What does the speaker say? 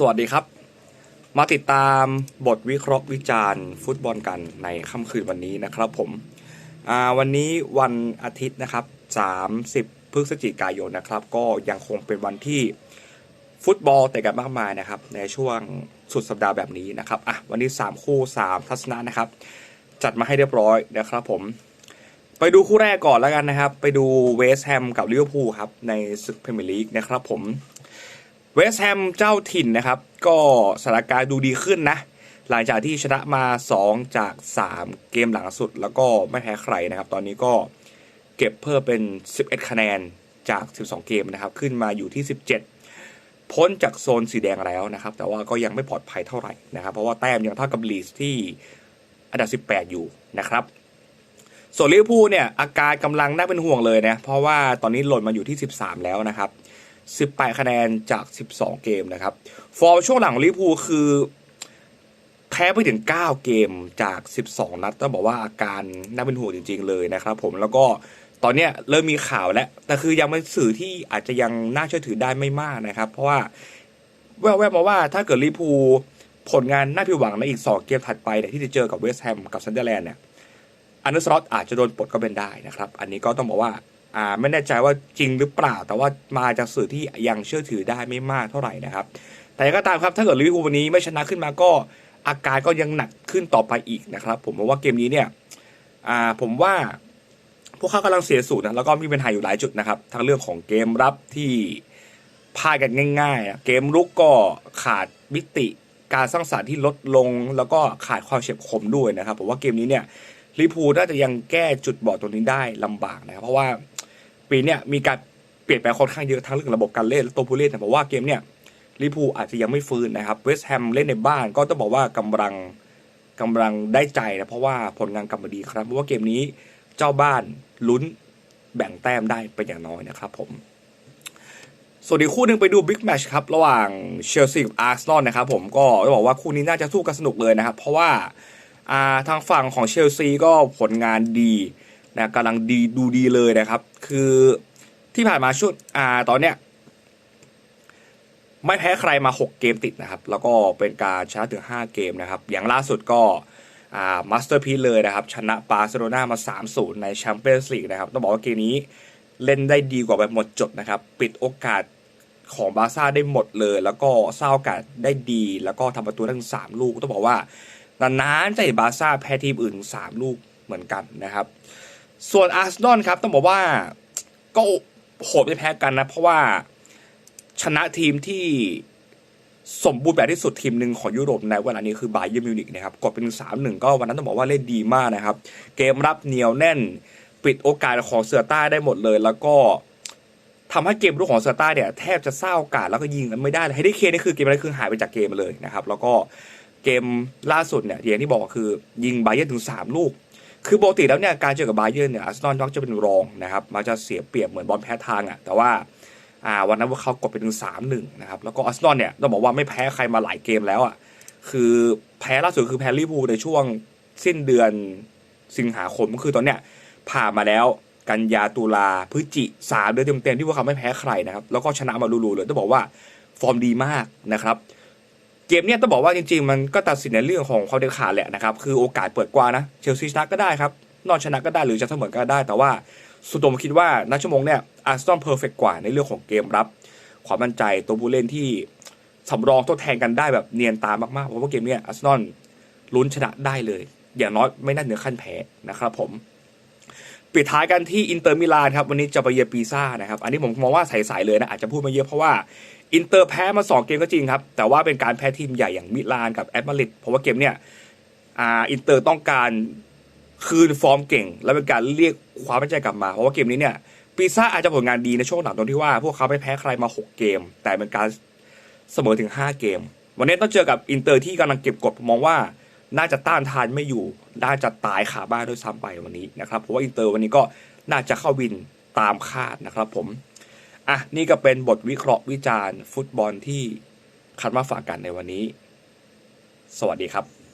สวัสดีครับ มาติดตามบทวิเคราะห์วิจารณ์ ฟุตบอลกันในค่ำคืนวันนี้นะครับผมวันนี้วันอาทิตย์นะครับ 30 พฤศจิกายนนะครับ ก็ยังคงเป็นวันที่ฟุตบอลแต่กันมากมายนะครับ ในช่วงสุดสัปดาห์แบบนี้นะครับอะวันนี้ 3 คู่ 3 ทัศนะนะครับ จัดมาให้เรียบร้อยนะครับผม ไปดูคู่แรกก่อนแล้วกันนะครับ ไปดูเวสต์แฮมกับลิเวอร์พูลครับในศึกพรีเมียร์ลีกนะครับผม เวสต์แฮมเจ้าถิ่นนะครับ ก็สถานการณ์ดูดีขึ้นนะ หลังจากที่ชนะมา 2 จาก 3 เกมหลังสุด แล้วก็ไม่แพ้ใครนะครับ ตอนนี้ก็เก็บเพิ่มเป็น 11 คะแนนจาก 12 เกมนะครับ ขึ้นมาอยู่ที่ 17 พ้นจากโซนสีแดงแล้วนะครับ แต่ว่าก็ยังไม่ปลอดภัยเท่าไหร่นะครับ เพราะว่าแต้มยังเท่ากับลีสที่อันดับ 18 อยู่นะครับส่วนลิเวอร์พูลเนี่ยอาการกำลังน่าเป็นห่วงเลยนะเพราะว่าตอนนี้หล่นมาอยู่ที่ 13 แล้วนะครับ 18 คะแนนจาก 12 เกมนะครับ ฟอร์มช่วงหลังลิเวอร์พูลคือแพ้ไปถึง 9 เกมจาก 12 นัดต้องบอกว่าอาการน่าเป็นห่วงจริง ๆ เลยนะครับ ผมแล้วก็ตอนเนี้ยเริ่มมีข่าวแล้ว แต่คือยังเป็นสื่อที่อาจจะยังน่าเชื่อถือได้ไม่มากนะครับ เพราะว่าแววๆมาว่าถ้าเกิดลิเวอร์พูลผลงานน่าผิดหวังในอีก 2 เกมถัดไปเนี่ยที่จะเจอกับเวสต์แฮมกับซันเดอร์แลนด์เนี่ยอันเดอร์สล็อตอาจจะโดนปลดก็เป็นได้นะครับ อันนี้ก็ต้องบอกว่า อ่าไม่แน่ใจว่าจริงหรือเปล่า แต่ว่ามาจากสื่อที่ยังเชื่อถือได้ไม่มากเท่าไหร่นะครับ แต่ยังไงก็ตามครับถ้าเกิดลิเวอร์พูลวันนี้ไม่ชนะขึ้นมาก็อาการก็ยังหนักขึ้นต่อไปอีกนะครับ ผมมองว่าเกมนี้เนี่ยอ่าผมว่าพวกเขากำลังเสียสูตรนะแล้วก็มีปัญหาอยู่หลายจุดนะครับทั้งเรื่องของเกมรับที่พลาดกันง่ายๆ เกมรุกก็ขาดมิติการสร้างสรรค์ที่ลดลง แล้วก็ขาดความเฉียบคมด้วยนะครับผมว่าเกมนี้เนี่ยลิพูน่าจะยังแก้จุดบอดตรงนี้ได้ลำบากนะครับ เพราะว่า ปีเนี้ยมีการเปลี่ยนแปลงค่อนข้างเยอะทั้งเรื่องระบบการเล่นและตัวผู้เล่นแต่ผมว่าเกมเนี้ยลิพูอาจจะยังไม่ฟื้นนะครับเวสต์แฮมเล่นในบ้านก็ต้องบอกว่ากำลังกำลังได้ใจนะเพราะว่าผลงานกลับมาดีครับเพราะว่าเกมนี้เจ้าบ้านลุ้นแบ่งแต้มได้เป็นอย่างน้อยนะครับผมส่วนอีกคู่หนึ่งไปดูบิ๊กแมชครับ ระหว่างเชลซีกับอาร์เซนอลนะครับผมก็ต้องบอกว่าคู่นี้น่าจะสู้กันสนุกเลยนะครับ เพราะว่าทางฝั่งของเชลซีก็ผลงานดี นะกำลังดีดูดีเลยนะครับ คือที่ผ่านมาชุดอ่าตอนเนี้ยไม่แพ้ใครมา 6 เกมติดนะครับ แล้วก็เป็นการชนะถึง 5 เกมนะครับ อย่างล่าสุดก็อ่ามาสเตอร์พีเลยนะครับ ชนะบาร์เซโลนามา 3-0 ในแชมเปี้ยนส์ลีกนะครับ ต้องบอกว่าเกมนี้เล่นได้ดีกว่าแบบหมดจดนะครับ ปิดโอกาสของบาร์ซ่าได้หมดเลย แล้วก็สร้างโอกาสได้ดี แล้วก็ทำประตูได้ถึง 3 ลูก ต้องบอกว่านานๆจะเห็นบาร์ซ่าแพ้ทีมอื่น 3 ลูกเหมือนกันนะครับ ส่วนอาร์เซนอลครับต้องบอกว่าก็โหดไม่แพ้กันนะ เพราะว่าชนะทีมที่สมบูรณ์แบบที่สุดทีมหนึ่งของยุโรปในเวลานี้คือบาเยิร์นมิวนิกนะครับกดเป็นสามหนึ่งก็วันนั้นต้องบอกว่าเล่นดีมากนะครับ เกมรับเหนียวแน่น ปิดโอกาสของเสือใต้ได้หมดเลย แล้วก็ทำให้เกมรุกของเสือใต้เนี่ยแทบจะเศร้าโอกาสแล้วก็ยิงกันไม่ได้เลยให้เคนี่คือเกมนั้นคือหายไปจากเกมเลยนะครับ แล้วก็เกมล่าสุดเนี่ยอย่างที่บอกคือยิงบาเยิร์ถึงสามลูก คือปกติแล้วเนี่ยการเจอกับบาเยิร์เนี่ยอาร์เซนอลมักจะเป็นรองนะครับมักจะเสียเปรียบเหมือนบอลแพ้ทางอะแต่ว่าอ่าวันนั้นพวกเขากดไปถึงสามหนึ่งนะครับแล้วก็อาร์เซนอลเนี่ยต้องบอกว่าไม่แพ้ใครมาหลายเกมแล้วอะคือแพ้ล่าสุดคือแพ้ลิเวอร์พูลในช่วงสิ้นเดือนสิงหาคมก็คือตอนเนี้ยผ่านมาแล้วกันยาตุลาพฤศจิสามเดือนเต็มๆที่พวกเขาไม่แพ้ใครนะครับแล้วก็ชนะมาลูๆเลยต้องบอกว่าฟอร์มดีมากนะครับ เกมเนี้ยต้องบอกว่าจริงๆ มันก็ตัดสินในเรื่องของความเด็ดขาดแหละนะครับ คือโอกาสเปิดกว้างนะ เชลซีชนะก็ได้ครับ นอนชนะก็ได้หรือจะเสมอก็ได้ แต่ว่าสุดโต่งคิดว่านัชั่วโมงเนี่ยอาร์เซนอลเพอร์เฟกกว่าในเรื่องของเกมรับ ความมั่นใจตัวผู้เล่นที่สำรองทดแทนกันได้แบบเนียนตามมากๆเพราะว่าเกมเนี้ยอาร์เซนอลลุ้นชนะได้เลย อย่างน้อยไม่น่าเหนือขั้นแพ้นะครับผม ปิดท้ายกันที่อินเตอร์มิลานครับวันนี้จะไปเยือนปีซ่านะครับอันนี้ผมมองว่าใสๆเลยนะอาจจะพูดมาเยอะเพราะว่าอินเตอร์แพ้มา 2 เกมก็จริงครับ แต่ว่าเป็นการแพ้ทีมใหญ่อย่างมิลานกับแอตมาดริดเพราะว่าเกมเนี่ยอ่าอินเตอร์ต้องการคืนฟอร์มเก่ง และเป็นการเรียกความมั่นใจกลับมาเพราะว่าเกมนี้เนี่ยปีซ่าอาจจะผลงานดีในช่วงหลังตรงที่ว่า พวกเขาไม่แพ้ใครมา 6 เกม แต่เป็นการเสมอถึง 5 เกม วันนี้ต้องเจอกับอินเตอร์ที่กำลังเก็บกดมองว่า น่าจะต้านทานไม่อยู่ น่าจะตายขาบ้านด้วยซ้ำไปวันนี้นะครับเพราะว่าอินเตอร์วันนี้ก็น่าจะเข้าวินตามคาดนะครับผมอะนี่ก็เป็นบทวิเคราะห์วิจารณ์ ฟุตบอลที่คัดมาฝากกันในวันนี้ สวัสดีครับ